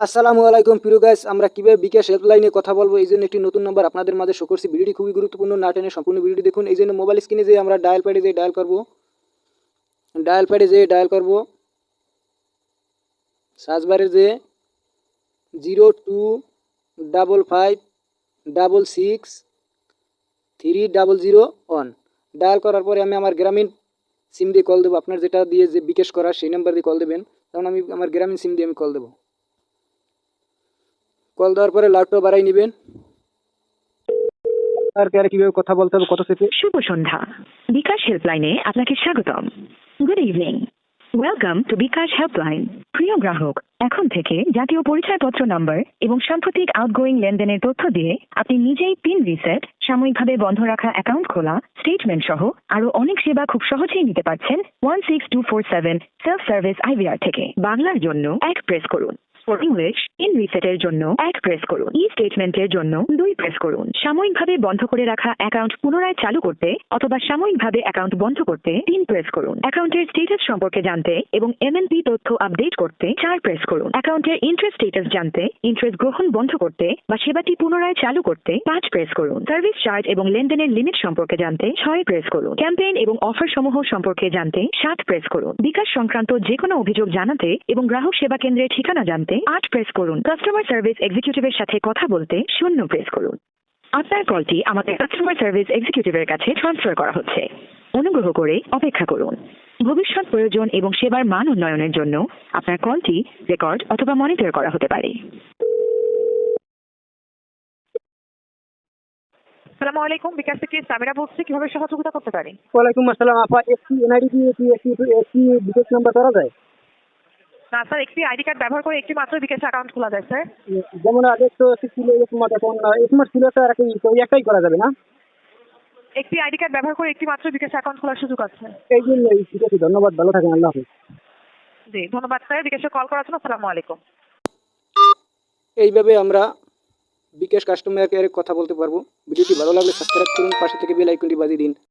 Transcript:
আসসালামু আলাইকুম প্রিয় গাইস আমরা কীভাবে বিকাশ হেল্পলাইনে কথা বলব, এই জন্য একটি নতুন নাম্বার আপনাদের মাঝে শো করছি। ভিডিওটি খুবই গুরুত্বপূর্ণ, না টেনে সম্পূর্ণ ভিডিওটি দেখুন। এই জন্য মোবাইল স্ক্রিনে যে আমরা ডায়াল প্যাডে যে ডায়াল করব। ডায়াল প্যাডে যে ডায়াল করব। সার্চবারে যে zero two double five double six three double zero one dial করার পরে আমি আমার গ্রামীণ সিম দিয়ে কল দেবো। আপনার যেটা দিয়ে যে বিকাশ করা সেই নাম্বার দিয়ে কল দেবেন। তখন আমি আমার গ্রামীণ সিম দিয়ে আমি কল দেবো। কল দেওয়ার পরে লাউডটা বাড়াই নেবেন। আর কীভাবে কথা বলতে হবে কত সেপে শুভ সন্ধ্যা। বিকাশ হেল্পলাইনে আপনাকে স্বাগতম। Good evening. Welcome to bKash helpline. প্রিয় গ্রাহক এখন থেকে জাতীয় পরিচয়পত্র নাম্বার এবং সাম্প্রতিক আউটগোয়িং লেনদেনের তথ্য দিয়ে আপনি নিজেই পিন রিসেট সাময়িকভাবে বন্ধ রাখা অ্যাকাউন্ট খোলা স্টেটমেন্ট সহ আরও অনেক সেবা খুব সহজেই নিতে পারছেন one six two four seven self service IVR থেকে। বাংলার জন্য এক প্রেস করুন। ফর ইংলিশ ইন রিসেটের জন্য এক প্রেস করুন। ই স্টেটমেন্টের জন্য দুই প্রেস করুন। সাময়িকভাবে বন্ধ করে রাখা অ্যাকাউন্ট পুনরায় চালু করতে অথবা সাময়িকভাবে অ্যাকাউন্ট বন্ধ করতে তিন প্রেস করুন। অ্যাকাউন্টের স্টেটাস সম্পর্কে জানতে এবং এমএনপি তথ্য আপডেট করতে চার প্রেস করুন। অ্যাকাউন্টের ইন্টারেস্ট স্টেটাস জানতে ইন্টারেস্ট গ্রহণ বন্ধ করতে বা সেবাটি পুনরায় চালু করতে পাঁচ প্রেস করুন। সার্ভিস চার্জ এবং লেনদেনের লিমিট সম্পর্কে জানতে ছয় প্রেস করুন। ক্যাম্পেইন এবং অফার সমূহ সম্পর্কে জানতে সাত প্রেস করুন। বিকাশ সংক্রান্ত যে কোনো অভিযোগ জানাতে এবং গ্রাহক সেবা কেন্দ্রের ঠিকানা জানতে আট প্রেস করুন। কাস্টমার সার্ভিস এক্সিকিউটিভের সাথে কথা বলতে শূন্য প্রেস করুন। আপনার কলটি আমাদের কাস্টমার সার্ভিস এক্সিকিউটিভের কাছে ট্রান্সফার করা হচ্ছে। অনুগ্রহ করে অপেক্ষা করুন। ভবিষ্যৎ প্রয়োজন এবং সেবার মান উন্নয়নের জন্য আপনার কলটি রেকর্ড অথবা মনিটর করা হতে পারে। সালামু আলাইকুম বিকাশ থেকে সামিরা বলছি কীভাবে সহযোগিতা করতে পারি? ওয়ালাইকুম আসসালাম আপা একটি এনআইডি দিয়ে কি একটি বিকাশ নাম্বার করা যায়? না স্যার একটি আইডি কার্ড ব্যবহার করে একটি মাত্র বিকাশ অ্যাকাউন্ট খোলা যায় স্যার। যেমন আগে তো একটি ছিল স্মার্ট এখন স্মার্ট ছিল তো আর কি ওই একটাই করা যাবে না? একটি আইডি কার্ড ব্যবহার করে একটি মাত্র বিকাশ অ্যাকাউন্ট খোলার সুযোগ আছে এই জন্যই ঠিক আছে ধন্যবাদ ভালো থাকেন আল্লাহ হাফিজ। জি ধন্যবাদ স্যার বিকাশে কল করার জন্য আসসালামু আলাইকুম। এইভাবে আমরা বিকাশ কাস্টমার কেয়ারে কথা বলতে পারব। ভিডিওটি ভালো লাগলে সাবস্ক্রাইব করুন পাশে থেকে বেল আইকনটি বাজিয়ে দিন।